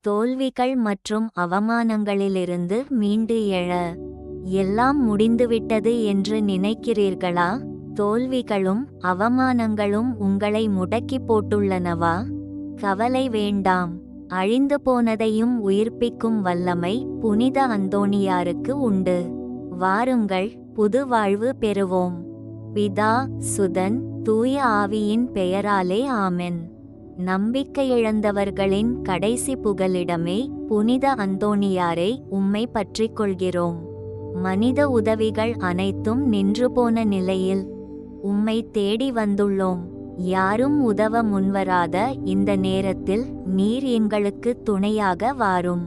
தோல்விகள் மற்றும் அவமானங்களிலிருந்து மீண்டு எழ எல்லாம் முடிந்துவிட்டது என்று நினைக்கிறீர்களா? தோல்விகளும் அவமானங்களும் உங்களை முடக்கி போட்டுள்ளனவா? கவலை வேண்டாம். அழிந்து போனதையும் உயிர்ப்பிக்கும் வல்லமை புனித அந்தோணியாருக்கு உண்டு. வாருங்கள் புது வாழ்வு பெறுவோம். பிதா சுதன் தூய ஆவியின் பெயராலே ஆமென். நம்பிக்கையிழந்தவர்களின் கடைசி புகலிடமே புனித அந்தோணியாரை உம்மை பற்றிக் கொள்கிறோம். மனித உதவிகள் அனைத்தும் நின்றுபோன நிலையில் உம்மை தேடி வந்துள்ளோம். யாரும் உதவ முன்வராத இந்த நேரத்தில் நீர் எங்களுக்கு துணையாக வாரும்.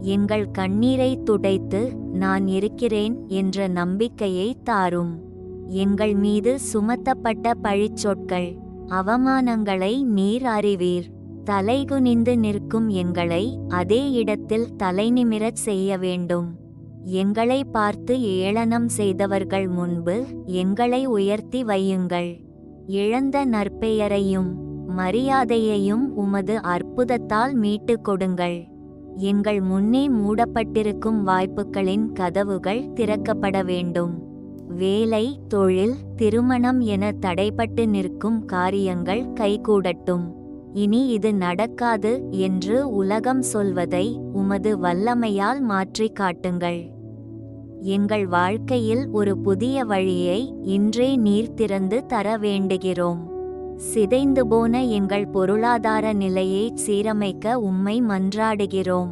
எங்கள் கண்ணீரை துடைத்து நான் இருக்கிறேன் என்ற நம்பிக்கையை தாரும். எங்கள் மீது சுமத்தப்பட்ட பழிச்சொற்கள் அவமானங்களை நீர் அறிவீர். தலைகுனிந்து நிற்கும் எங்களை அதே இடத்தில் தலைநிமிரச் செய்ய வேண்டும். எங்களை பார்த்து ஏளனம் செய்தவர்கள் முன்பு எங்களை உயர்த்தி வையுங்கள். இழந்த நற்பெயரையும் மரியாதையையும் உமது அற்புதத்தால் மீட்டுக் கொடுங்கள். எங்கள் முன்னே மூடப்பட்டிருக்கும் வாய்ப்புகளின் கதவுகள் திறக்கப்பட வேண்டும். வேலை தொழில் திருமணம் என தடைப்பட்டு நிற்கும் காரியங்கள் கைகூடட்டும். இனி இது நடக்காது என்று உலகம் சொல்வதை உமது வல்லமையால் மாற்றிக் காட்டுங்கள். எங்கள் வாழ்க்கையில் ஒரு புதிய வழியை இன்றே நீர் திறந்து தர வேண்டுகிறோம். சிதைந்து போன எங்கள் பொருளாதார நிலையை சீரமைக்க உம்மை மன்றாடுகிறோம்.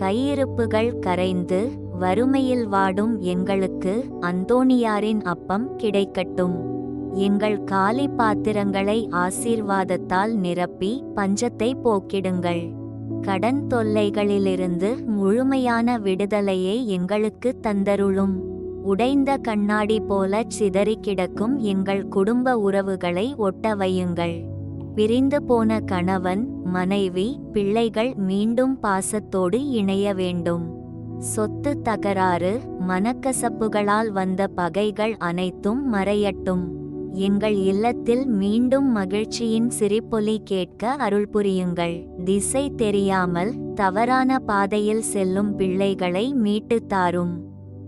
கையிருப்புகள் கரைந்து வறுமையில் வாடும் எங்களுக்கு அந்தோணியாரின் அப்பம் கிடைக்கட்டும். எங்கள் காலி பாத்திரங்களை ஆசீர்வாதத்தால் நிரப்பி பஞ்சத்தை போக்கிடுங்கள். கடன் தொல்லைகளிலிருந்து முழுமையான விடுதலையை எங்களுக்கு தந்தருளும். உடைந்த கண்ணாடி போல சிதறி கிடக்கும் எங்கள் குடும்ப உறவுகளை ஒட்ட வையுங்கள் பிரிந்து போன கணவன் மனைவி பிள்ளைகள் மீண்டும் பாசத்தோடு இணைய வேண்டும். சொத்து தகராறு மனக்கசப்புகளால் வந்த பகைகள் அனைத்தும் மறையட்டும். எங்கள் இல்லத்தில் மீண்டும் மகிழ்ச்சியின் சிரிப்பொலி கேட்க அருள் புரியுங்கள். திசை தெரியாமல் தவறான பாதையில் செல்லும் பிள்ளைகளை மீட்டு தாரும்.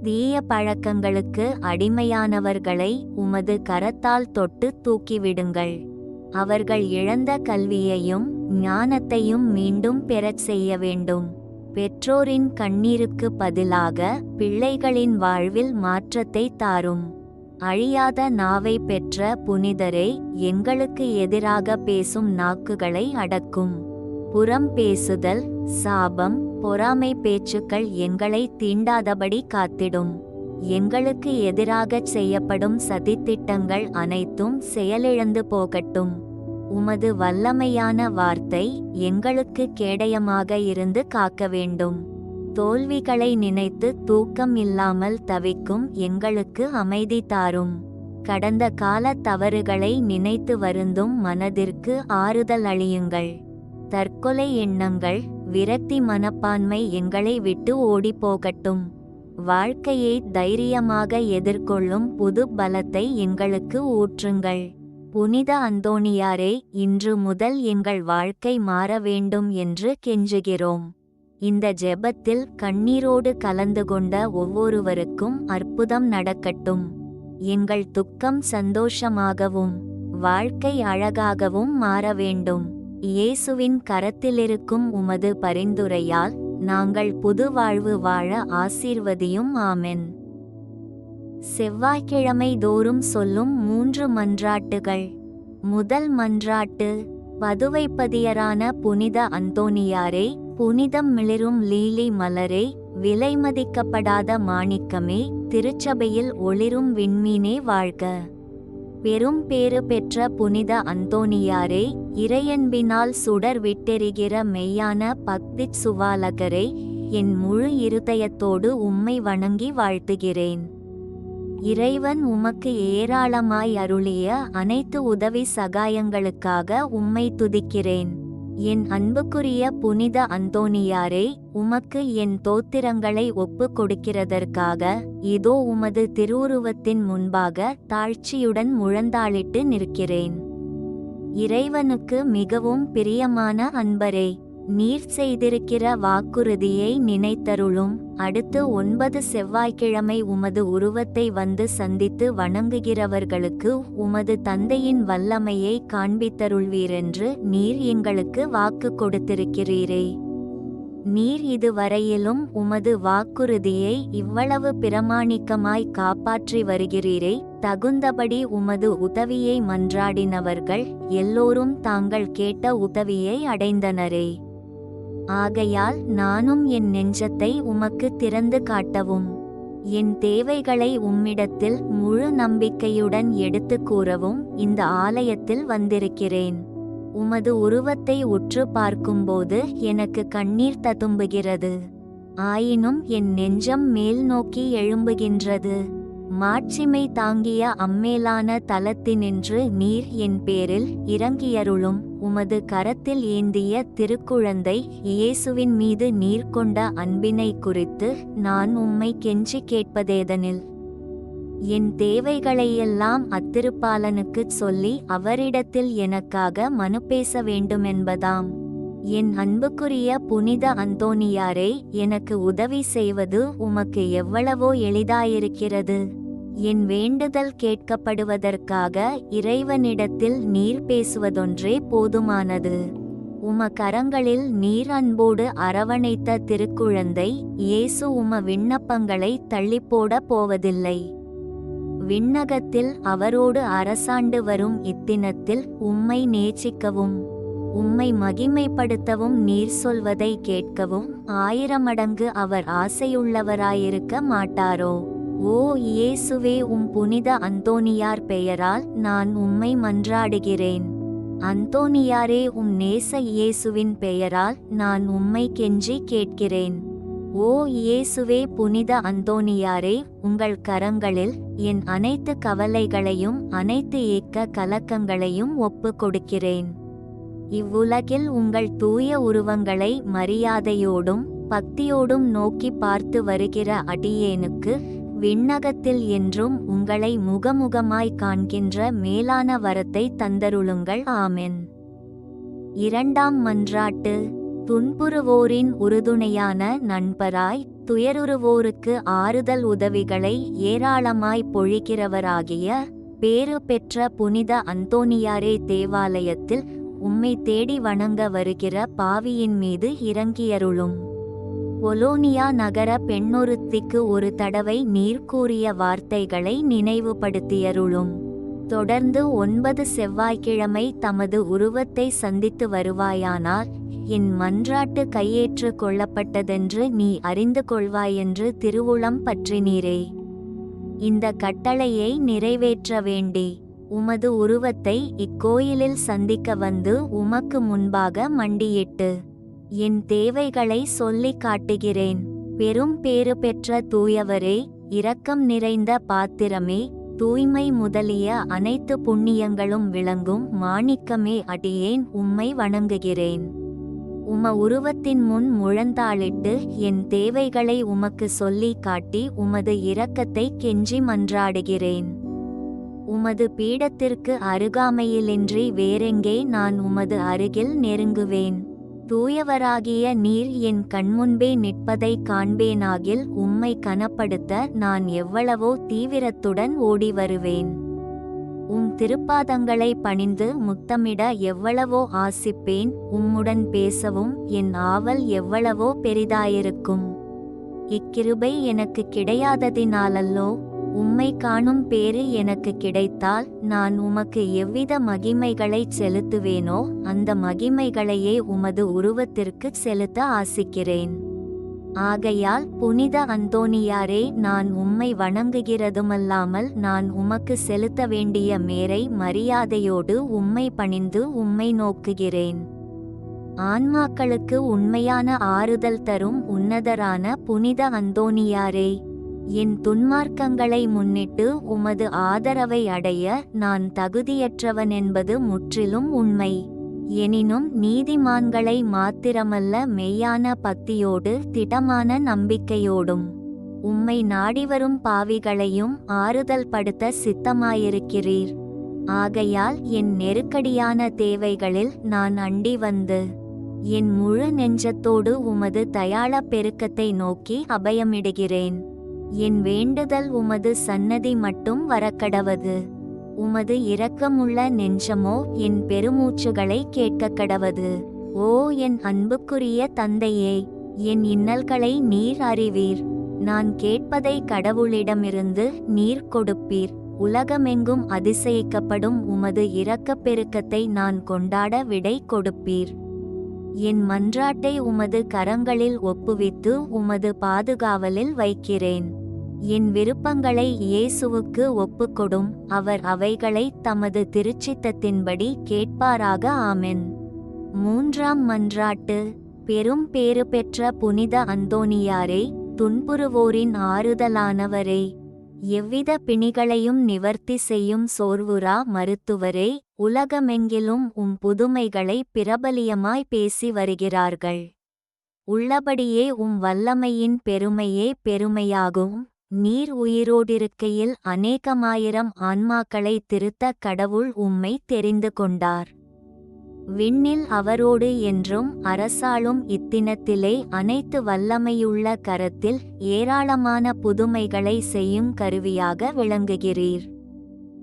தீய பழக்கங்களுக்கு அடிமையானவர்களை உமது கரத்தால் தொட்டு தூக்கிவிடுங்கள். அவர்கள் இழந்த கல்வியையும் ஞானத்தையும் மீண்டும் பெறச் செய்ய வேண்டும். பெற்றோரின் கண்ணீருக்கு பதிலாக பிள்ளைகளின் வாழ்வில் மாற்றத்தை தாரும். அழியாத நாவை பெற்ற புனிதரே எங்களுக்கு எதிராக பேசும் நாக்குகளை அடக்கும். புறம் பேசுதல் சாபம் பொறாமை பேச்சுக்கள் எங்களை தீண்டாதபடி காத்திடும். எங்களுக்கு எதிராகச் செய்யப்படும் சதித்திட்டங்கள் அனைத்தும் செயலிழந்து போகட்டும். உமது வல்லமையான வார்த்தை எங்களுக்கு கேடயமாக இருந்து காக்க வேண்டும். தோல்விகளை நினைத்து தூக்கம் இல்லாமல் தவிக்கும் எங்களுக்கு அமைதி தாரும். கடந்த கால தவறுகளை நினைத்து வருந்தும் மனதிற்கு ஆறுதல் அளியுங்கள். தற்கொலை எண்ணங்கள் விரக்தி மனப்பான்மை எங்களை விட்டு ஓடிப்போகட்டும். வாழ்க்கையை தைரியமாக எதிர்கொள்ளும் புது பலத்தை எங்களுக்கு ஊற்றுங்கள். புனித அந்தோணியாரே இன்று முதல் எங்கள் வாழ்க்கை மாற வேண்டும் என்று கெஞ்சுகிறோம். இந்த ஜெபத்தில் கண்ணீரோடு கலந்து கொண்ட ஒவ்வொருவருக்கும் அற்புதம் நடக்கட்டும். எங்கள் துக்கம் சந்தோஷமாகவும் வாழ்க்கை அழகாகவும் மாற வேண்டும். இயேசுவின் கரத்திலிருக்கும் உமது பரிந்துரையால் நாங்கள் புது வாழ்வு வாழ ஆசீர்வதியும் ஆமென். செவ்வாய்க்கிழமை தோறும் சொல்லும் மூன்று மன்றாட்டுகள். முதல் மன்றாட்டு பதுவைப்பதியரான புனித அந்தோனியாரே புனிதம் மிளிரும் லீலி மலரே விலைமதிக்கப்படாத மாணிக்கமே திருச்சபையில் ஒளிரும் விண்மீனே வாழ்க. பெரும் பேறு பெற்ற புனித அந்தோனியாரே இறையன்பினால் சுடர் விட்டெறிகிற மெய்யான பக்திச் சுவாலகரே என் முழு இருதயத்தோடு உம்மை வணங்கி வாழ்த்துகிறேன். இறைவன் உமக்கு ஏராளமாய் அருளிய அனைத்து உதவி சகாயங்களுக்காக உம்மை துதிக்கிறேன். என் அன்புக்குரிய புனித அந்தோணியாரே உமக்கு என் தோத்திரங்களை ஒப்பு கொடுக்கிறதற்காக இதோ உமது திருவுருவத்தின் முன்பாக தாழ்ச்சியுடன் முழந்தாளிட்டு நிற்கிறேன். இறைவனுக்கு மிகவும் பிரியமான அன்பரே. நீர் செய்திருக்கிற வாக்குறுதியை நினைத்தருளும். அடுத்து ஒன்பது செவ்வாய்க்கிழமை உமது உருவத்தை வந்து சந்தித்து வணங்குகிறவர்களுக்கு உமது தந்தையின் வல்லமையை காண்பித்தருள்வீரென்று நீர் எங்களுக்கு வாக்கு கொடுத்திருக்கிறீரே. நீர் இதுவரையிலும் உமது வாக்குறுதியை இவ்வளவு பிரமாணிக்கமாய் காப்பாற்றி வருகிறீரே. தகுந்தபடி உமது உதவியை மன்றாடினவர்கள் எல்லோரும் தாங்கள் கேட்ட உதவியை அடைந்தனரே. ஆகையால் நானும் என் நெஞ்சத்தை உமக்கு திறந்து காட்டவும் என் தேவைகளை உம்மிடத்தில் முழு நம்பிக்கையுடன் எடுத்து கூறவும் இந்த ஆலயத்தில் வந்திருக்கிறேன். உமது உருவத்தை உற்று பார்க்கும்போது எனக்கு கண்ணீர் ததும்புகிறது. ஆயினும் என் நெஞ்சம் மேல் நோக்கி எழும்புகின்றது. மாட்சிமை தாங்கிய அம்மேலான தலத்தினின்று நீர் என் பேரில் இறங்கியருளும் உமது கரத்தில் ஏந்திய திருக்குழந்தை இயேசுவின் மீது நீர் கொண்ட அன்பினை குறித்து நான் உம்மை கெஞ்சி கேட்பதேதனில். என் தேவைகளையெல்லாம் அத்திருப்பாலனுக்குச் சொல்லி அவரிடத்தில் எனக்காக மனு பேச வேண்டுமென்பதாம். என் அன்புக்குரிய புனித அந்தோனியாரை எனக்கு உதவி செய்வது உமக்கு எவ்வளவோ எளிதாயிருக்கிறது. என் வேண்டுதல் கேட்கப்படுவதற்காக இறைவனிடத்தில் நீர் பேசுவதொன்றே போதுமானது. உம கரங்களில் நீர் அன்போடு அரவணைத்த திருக்குழந்தை இயேசு உம விண்ணப்பங்களை தள்ளிப்போட போவதில்லை. விண்ணகத்தில் அவரோடு அரசாண்டு வரும் இத்தினத்தில் உம்மை நேச்சிக்கவும் உம்மை மகிமைப்படுத்தவும் நீர் சொல்வதை கேட்கவும் ஆயிரமடங்கு அவர் ஆசையுள்ளவராயிருக்க மாட்டாரோ? ஓ இயேசுவே உம் புனித அந்தோனியார் பெயரால் நான் உம்மை மன்றாடுகிறேன். அந்தோனியாரே உம் நேச இயேசுவின் பெயரால் நான் உம்மை கெஞ்சி கேட்கிறேன். ஓ இயேசுவே புனித அந்தோனியாரே உங்கள் கரங்களில் என் அனைத்து கவலைகளையும் அனைத்து ஏக்க கலக்கங்களையும் ஒப்புக் கொடுக்கிறேன் இவ்வுலகில் உங்கள் தூய உருவங்களை மரியாதையோடும் பக்தியோடும் நோக்கி பார்த்து வருகிற அடியேனுக்கு விண்ணகத்தில் என்றும் உங்களை முகமுகமாய் காண்கின்ற மேலான வரத்தை தந்தருளுங்கள். ஆமென். இரண்டாம் மன்றாட்டு. துன்புறுவோரின் உறுதுணையான நண்பராய் துயருருவோருக்கு ஆறுதல் உதவிகளை ஏராளமாய் பொழிகிறவராகிய பேறு பெற்ற புனித அந்தோனியாரே தேவாலயத்தில் உம்மை தேடி வணங்க வருகிற பாவியின் மீது இறங்கியருளும். பொலோனியா நகர பெண்ணொருத்திக்கு ஒரு தடவை நீர் கூறிய வார்த்தைகளை நினைவுபடுத்தியருளும். தொடர்ந்து ஒன்பது செவ்வாய்க்கிழமை தமது உருவத்தை சந்தித்து வருவாயானால் என் மன்றாட்டு கையேற்று கொள்ளப்பட்டதென்று நீ அறிந்து கொள்வாயென்று திருவுளம் பற்றினீரே. இந்த கட்டளையை நிறைவேற்ற வேண்டி. உமது உருவத்தை இக்கோயிலில் சந்திக்க வந்து உமக்கு முன்பாக மண்டியிட்டு என் தேவைகளை சொல்லிக் காட்டுகிறேன். பெரும் பேறு பெற்ற தூயவரே இரக்கம் நிறைந்த பாத்திரமே தூய்மை முதலிய அனைத்து புண்ணியங்களும் விளங்கும் மாணிக்கமே அடியேன் உம்மை வணங்குகிறேன். உம உருவத்தின் முன் முழந்தாளிட்டு என் தேவைகளை உமக்கு சொல்லி காட்டி உமது இரக்கத்தை கெஞ்சி மன்றாடுகிறேன். உமது பீடத்திற்கு அருகாமையிலின்றி வேறெங்கே நான் உமது அருகில் நெருங்குவேன். தூயவராகிய நீர் என் கண்முன்பே நிற்பதை காண்பேனாகில் உம்மை கனப்படுத்த நான் எவ்வளவோ தீவிரத்துடன் ஓடி வருவேன் உம் திருப்பாதங்களை பணிந்து முத்தமிட எவ்வளவோ ஆசிப்பேன். உம்முடன் பேசவும் என் ஆவல் எவ்வளவோ பெரிதாயிருக்கும். இக்கிருபை எனக்கு கிடையாததினாலல்லோ உம்மை காணும் பேறு எனக்கு கிடைத்தால் நான் உமக்கு எவ்வித மகிமைகளைச் செலுத்துவேனோ அந்த மகிமைகளையே உமது உருவத்திற்கு செலுத்த ஆசிக்கிறேன். ஆகையால் புனித அந்தோனியாரே நான் உம்மை வணங்குகிறதுமல்லாமல் நான் உமக்கு செலுத்த வேண்டிய மேரை மரியாதையோடு உம்மை பணிந்து உம்மை நோக்குகிறேன். ஆன்மாக்களுக்கு உண்மையான ஆறுதல் தரும் உன்னதரான புனித அந்தோனியாரே. என் துன்மார்க்கங்களை முன்னிட்டு உமது ஆதரவை அடைய நான் தகுதியற்றவன் என்பது முற்றிலும் உண்மை. எனினும் நீதிமான்களை மாத்திரமல்ல மெய்யான பக்தியோடு திடமான நம்பிக்கையோடும். உம்மை நாடிவரும் பாவிகளையும் ஆறுதல் படுத்த சித்தமாயிருக்கிறீர். ஆகையால் என் நெருக்கடியான தேவைகளில் நான் அண்டி வந்து. என் முழு நெஞ்சத்தோடு உமது தயாள பெருக்கத்தை நோக்கி அபயமிடுகிறேன். என் வேண்டுதல் உமது சன்னதி மட்டும் வரக்கடவது. உமது இரக்கமுள்ள நெஞ்சமோ என் பெருமூச்சுகளை கேட்கக் கடவது ஓ என் அன்புக்குரிய தந்தையே என் இன்னல்களை நீர் அறிவீர். நான் கேட்பதை கடவுளிடமிருந்து நீர் கொடுப்பீர். உலகமெங்கும் அதிசயிக்கப்படும் உமது இரக்கப் பெருக்கத்தை நான் கொண்டாட விடை கொடுப்பீர். என் மன்றாட்டை உமது கரங்களில் ஒப்புவித்து உமது பாதுகாவலில் வைக்கிறேன். என் விருப்பங்களை இயேசுவுக்கு ஒப்புக்கொடும் அவர் அவைகளை தமது திருச்சித்தத்தின்படி கேட்பாராக ஆமென். மூன்றாம் மன்றாட்டு பெரும் பேறு பெற்ற புனித அந்தோனியாரே துன்புறுவோரின் ஆறுதலானவரே. எவ்வித பிணிகளையும் நிவர்த்தி செய்யும் சோர்வுரா மருத்துவரே உலகமெங்கிலும் உம் புதுமைகளை பிரபலியமாய் பேசி வருகிறார்கள். உள்ளபடியே உம் வல்லமையின் பெருமையே பெருமையாகும். நீர் உயிரோடிருக்கையில் அநேகமாயிரம் ஆன்மாக்களை திருத்த கடவுள் உம்மை தெரிந்து கொண்டார். விண்ணில் அவரோடு என்றும் அரசாளும் இத்தினத்திலே அனைத்து வல்லமையுள்ள கரத்தில் ஏராளமான புதுமைகளை செய்யும் கருவியாக விளங்குகிறீர்.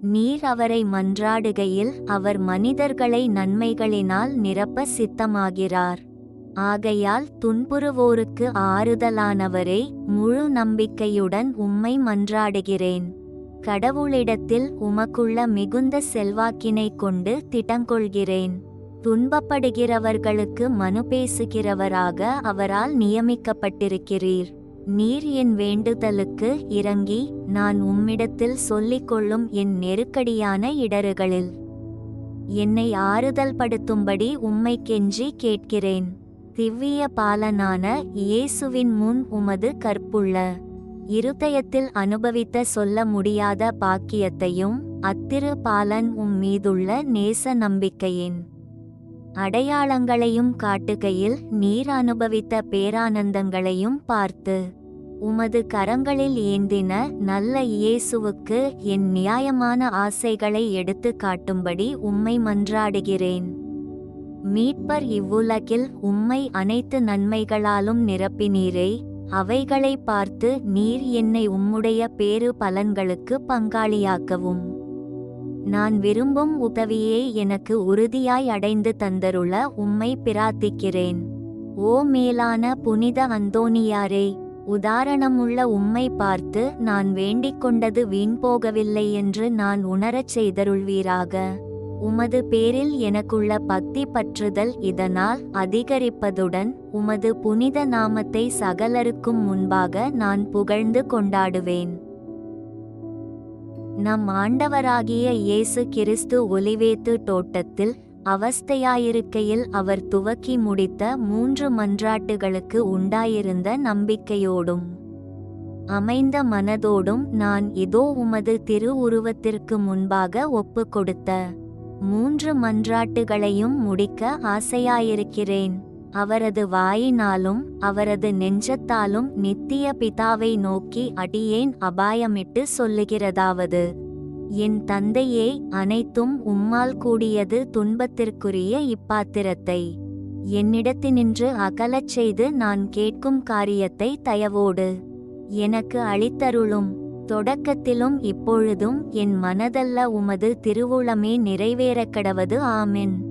நீர் அவரை மன்றாடுகையில் அவர் மனிதர்களை நன்மைகளினால் நிரப்ப சித்தமாகிறார். ஆகையால் துன்புறுவோருக்கு ஆறுதலானவரே முழு நம்பிக்கையுடன் உம்மை மன்றாடுகிறேன். கடவுளிடத்தில் உமக்குள்ள மிகுந்த செல்வாக்கினை கொண்டு திட்டங்கொள்கிறேன். துன்பப்படுகிறவர்களுக்கு மனு பேசுகிறவராக அவரால் நியமிக்கப்பட்டிருக்கிறீர். நீர் என் வேண்டுதலுக்கு இறங்கி நான் உம்மிடத்தில் சொல்லிக் கொள்ளும் என் நெருக்கடியான இடறுகளில். என்னை ஆறுதல் படுத்தும்படி உம்மை கெஞ்சி கேட்கிறேன். திவ்விய பாலனான இயேசுவின் முன் உமது கற்புள்ள இருதயத்தில் அனுபவித்த சொல்ல முடியாத பாக்கியத்தையும் அத்திரு பாலன் உம் மீதுள்ள நேச நம்பிக்கையின் அடையாளங்களையும் காட்டுகையில் நீர் அனுபவித்த பேரானந்தங்களையும் பார்த்து உமது கரங்களில் ஏந்தின நல்ல இயேசுவுக்கு என் நியாயமான ஆசைகளை எடுத்து காட்டும்படி உம்மை மன்றாடுகிறேன். மீட்பர் இவ்வுலகில் உம்மை அனைத்து நன்மைகளாலும் நிரப்பினீரே அவைகளை பார்த்து நீர் என்னை உம்முடைய பேறு பலன்களுக்கு பங்காளியாக்கவும். நான் விரும்பும் உதவியை எனக்கு உறுதியாய் அடைந்து தந்தருள உம்மை பிரார்த்திக்கிறேன். ஓ மேலான புனித அந்தோனியாரே உதாரணமுள்ள உம்மை பார்த்து நான் வேண்டிக் கொண்டது வீண் போகவில்லை என்று நான் உணரச் செய்தருள்வீராக. உமது பேரில் எனக்குள்ள பக்தி பற்றுதல் இதனால் அதிகரிப்பதுடன் உமது புனித நாமத்தை சகலருக்கும் முன்பாக நான் புகழ்ந்து கொண்டாடுவேன். நம் ஆண்டவராகிய இயேசு கிறிஸ்து ஒலிவேத்து தோட்டத்தில் அவஸ்தையாயிருக்கையில் அவர் துவக்கி முடித்த மூன்று மன்றாட்டுகளுக்கு உண்டாயிருந்த நம்பிக்கையோடும் அமைந்த மனதோடும் நான் இதோ உமது திருவுருவத்திற்கு முன்பாக ஒப்பு கொடுத்த மூன்று மன்றாட்டுகளையும் முடிக்க ஆசையாயிருக்கிறேன். அவரது வாயினாலும் அவரது நெஞ்சத்தாலும் நித்திய பிதாவை நோக்கி அடியேன் அபாயமிட்டு சொல்லுகிறதாவது. என் தந்தையே அனைத்தும் உம்மால் கூடியது துன்பத்திற்குரிய இப்பாத்திரத்தை. என்னிடத்தினின்று அகலச் செய்து நான் கேட்கும் காரியத்தை தயவோடு. எனக்கு அளித்தருளும். தொடக்கத்திலும் இப்பொழுதும் என் மனதல்ல உமது திருவுளமே நிறைவேறக்கடவது. ஆமென்.